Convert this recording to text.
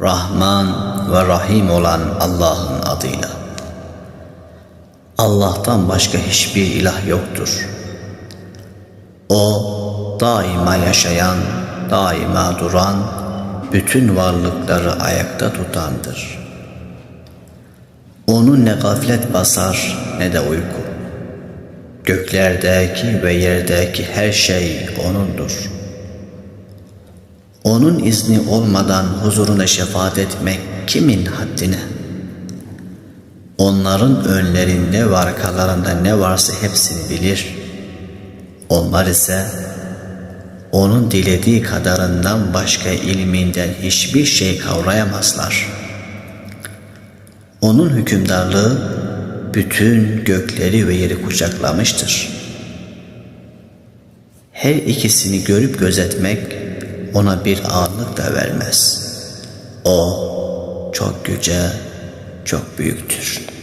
Rahman ve Rahim olan Allah'ın adıyla. Allah'tan başka hiçbir ilah yoktur. O daima yaşayan, daima duran, bütün varlıkları ayakta tutandır. Onun ne gaflet basar ne de uyku. Göklerdeki ve yerdeki her şey O'nundur. Onun izni olmadan huzuruna şefaat etmek kimin haddine? Onların önlerinde ve arkalarında ne varsa hepsini bilir. Onlar ise onun dilediği kadarından başka ilminden hiçbir şey kavrayamazlar. Onun hükümdarlığı bütün gökleri ve yeri kucaklamıştır. Her ikisini görüp gözetmek ona bir ağırlık da vermez. O çok yüce, çok büyüktür.''